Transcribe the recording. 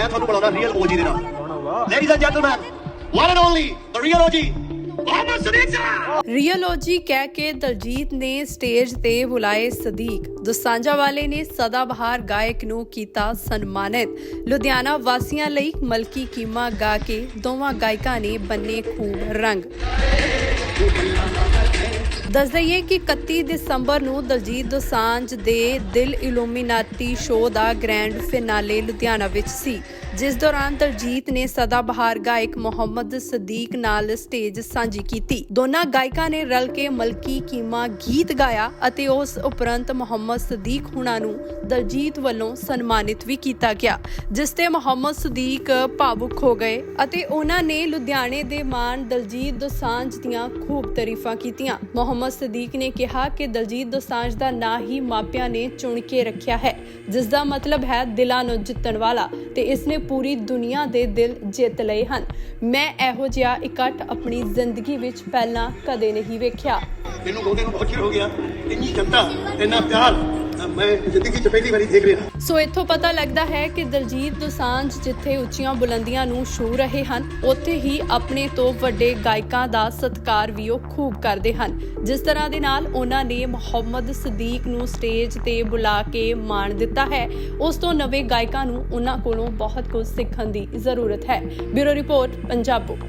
ਮੈਂ ਤੁਹਾਨੂੰ ਬੁਲਾਉਣਾ ਰੀਅਲ ਓਜੀ ਦੇ ਨਾਲ। Ladies and gentleman one and only the real OG real OG ਕਹਿ ਕੇ ਦਲਜੀਤ ਨੇ ਸਟੇਜ ਤੇ ਬੁਲਾਏ ਸਦੀਕ। ਦੋਸਾਂਝਾ ਵਾਲੇ ਨੇ ਸਦਾ ਬਹਾਰ ਗਾਇਕ ਨੂੰ ਕੀਤਾ ਸਨਮਾਨਿਤ। ਲੁਧਿਆਣਾ ਵਾਸੀਆਂ ਲਈ ਮਲਕੀ ਕੀਮਾ ਗਾ ਕੇ ਦੋਵਾਂ ਗਾਇਕਾਂ ਨੇ ਬੰਨੇ ਖੂਬ ਰੰਗ। ਦੱਸ ਦਈਏ ਕਿ 31 ਦਸੰਬਰ ਨੂੰ ਦਲਜੀਤ ਦੋਸਾਂਝ ਦੇ ਦਿਲ ਇਲੂਮੀਨਾਤੀ ਸ਼ੋਅ ਦਾ ਗ੍ਰੈਂਡ ਫਿਨਾਲੇ ਲੁਧਿਆਣਾ ਵਿੱਚ ਸੀ। ਜਿਸ ਦੌਰਾਨ ਦਲਜੀਤ ਨੇ ਸਦਾ ਬਹਾਰ ਗਾਇਕ ਮੁਹੰਮਦ ਸਦੀਕ ਨਾਲ ਸਟੇਜ ਸਾਂਝੀ ਕੀਤੀ। ਦੋਨਾਂ ਗਾਇਕਾਂ ਨੇ ਰਲ ਕੇ ਮਲਕੀ ਕੀਮਾ ਗੀਤ ਗਾਇਆ ਅਤੇ ਉਸ ਉਪਰੰਤ ਮੁਹੰਮਦ ਸਦੀਕ ਹੁਣਾਂ ਨੂੰ ਦਲਜੀਤ ਵੱਲੋਂ ਸਨਮਾਨਿਤ ਵੀ ਕੀਤਾ ਗਿਆ, ਜਿਸ ਤੇ ਮੁਹੰਮਦ ਸਦੀਕ ਭਾਵੁਕ ਹੋ ਗਏ ਅਤੇ ਉਹਨਾਂ ਨੇ ਲੁਧਿਆਣੇ ਦੇ ਮਾਨ ਦਲਜੀਤ ਦੋਸਾਂਝ ਦੀਆਂ ਖੂਬ ਤਾਰੀਫਾਂ ਕੀਤੀਆਂ। ਮੁਹੰਮਦ ਸਦੀਕ ਨੇ ਕਿਹਾ ਕਿ ਦਲਜੀਤ ਦੋਸਾਂਝ ਦਾ ਨਾਂ ਹੀ ਮਾਪਿਆਂ ਨੇ ਚੁਣ ਕੇ ਰੱਖਿਆ ਹੈ, ਜਿਸ ਦਾ ਮਤਲਬ ਹੈ ਦਿਲਾਂ ਨੂੰ ਜਿੱਤਣ ਵਾਲਾ ਤੇ ਇਸ ਨੇ ਪੂਰੀ ਦੁਨੀਆ ਦੇ ਦਿਲ ਜਿੱਤ ਲਏ ਹਨ। ਮੈਂ ਇਹੋ ਜਿਹਾ ਇਕੱਠ ਆਪਣੀ ਜ਼ਿੰਦਗੀ ਵਿੱਚ ਪਹਿਲਾਂ ਕਦੇ ਨਹੀਂ ਵੇਖਿਆ। ਮੈਨੂੰ ਗੋਡੇ ਨੂੰ ਬਹੁਤ ਚਿਰ ਹੋ ਗਿਆ। ਇੰਨੀ ਜਨਤਾ ਇੰਨਾ ਪਿਆਰ ਮੈਂ ਜ਼ਿੰਦਗੀ 'ਚ ਪਹਿਲੀ ਵਾਰੀ ਦੇਖ ਰਿਹਾ। ਸੋ ਇੱਥੋਂ ਪਤਾ ਲੱਗਦਾ ਹੈ ਕਿ ਦਲਜੀਤ ਦੋਸਾਂਝ ਜਿੱਥੇ ਉੱਚੀਆਂ ਬੁਲੰਦੀਆਂ ਨੂੰ ਛੂ ਰਹੇ ਹਨ, ਉੱਥੇ ਹੀ ਆਪਣੇ ਤੋਂ ਵੱਡੇ ਗਾਇਕਾਂ ਦਾ ਸਤਿਕਾਰ ਵੀ ਉਹ ਖੂਬ ਕਰਦੇ ਹਨ। ਜਿਸ ਤਰ੍ਹਾਂ ਦੇ ਨਾਲ ਉਹਨਾਂ ਨੇ ਮੁਹੰਮਦ ਸਦੀਕ ਨੂੰ ਸਟੇਜ ਤੇ ਬੁਲਾ ਕੇ ਮਾਣ ਦਿੱਤਾ ਹੈ। ਉਸ ਤੋਂ ਨਵੇਂ ਗਾਇਕਾਂ ਨੂੰ ਉਹਨਾਂ ਕੋਲੋਂ ਬਹੁਤ ਕੁਝ ਸਿੱਖਣ ਦੀ ਜ਼ਰੂਰਤ ਹੈ। ਬਿਊਰੋ ਰਿਪੋਰਟ, ਪੰਜਾਬੋ